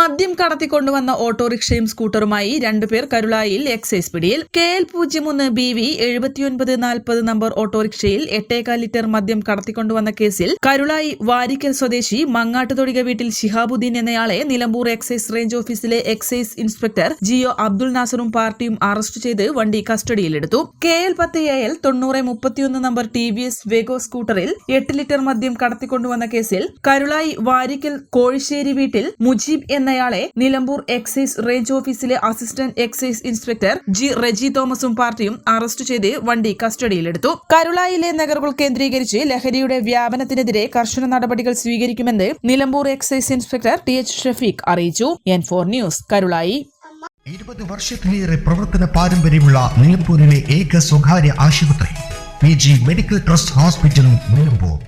മദ്യം കടത്തിക്കൊണ്ടുവന്ന ഓട്ടോറിക്ഷയും സ്കൂട്ടറുമായി രണ്ടുപേർ കരുളായിൽ എക്സൈസ് പിടിയിൽ. കെ എൽ പൂജ്യം ഒന്ന് ബി വി എഴുപത്തിയൊൻപത് നാൽപ്പത് നമ്പർ ഓട്ടോറിക്ഷയിൽ എട്ടേകാൽ ലിറ്റർ മദ്യം കടത്തിക്കൊണ്ടുവന്ന കേസിൽ കരുളായി വാരിക്കൽ സ്വദേശി മങ്ങാട്ടുതൊടിക വീട്ടിൽ ഷിഹാബുദ്ദീൻ എന്നയാളെ നിലമ്പൂർ എക്സൈസ് റേഞ്ച് ഓഫീസിലെ എക്സൈസ് ഇൻസ്പെക്ടർ ജിയോ അബ്ദുൾ നാസറും പാർട്ടിയും അറസ്റ്റ് ചെയ്ത് വണ്ടി കസ്റ്റഡിയിലെടുത്തു. കെ എൽ പത്ത് എ എൽ തൊണ്ണൂറ് മുപ്പത്തിയൊന്ന് number T V S Wego സ്കൂട്ടറിൽ എട്ട് ലിറ്റർ മദ്യം കടത്തിക്കൊണ്ടുവന്ന കേസിൽ കരുളായി വാരിക്കൽ കോഴിശ്ശേരി വീട്ടിൽ മുജീബ് എന്നയാളെ നിലമ്പൂർ എക്സൈസ് റേഞ്ച് ഓഫീസിലെ assistant excise inspector G Reji തോമസും പാർട്ടിയും അറസ്റ്റ് ചെയ്ത് വണ്ടി കസ്റ്റഡിയിലെടുത്തു. കരുളായിലെ നഗറുകൾ കേന്ദ്രീകരിച്ച് ലഹരിയുടെ വ്യാപനത്തിനെതിരെ കർശന നടപടികൾ സ്വീകരിക്കുമെന്ന് Nilambur excise inspector T H Shafeeq അറിയിച്ചു. N four news Karulai. ഇരുപത് വർഷത്തിലേറെ പ്രവർത്തന പാരമ്പര്യമുള്ള നിലമ്പൂരിലെ ഏക സ്വകാര്യ ആശുപത്രി പി ജി മെഡിക്കൽ ട്രസ്റ്റ് ഹോസ്പിറ്റലും നിലമ്പൂർ.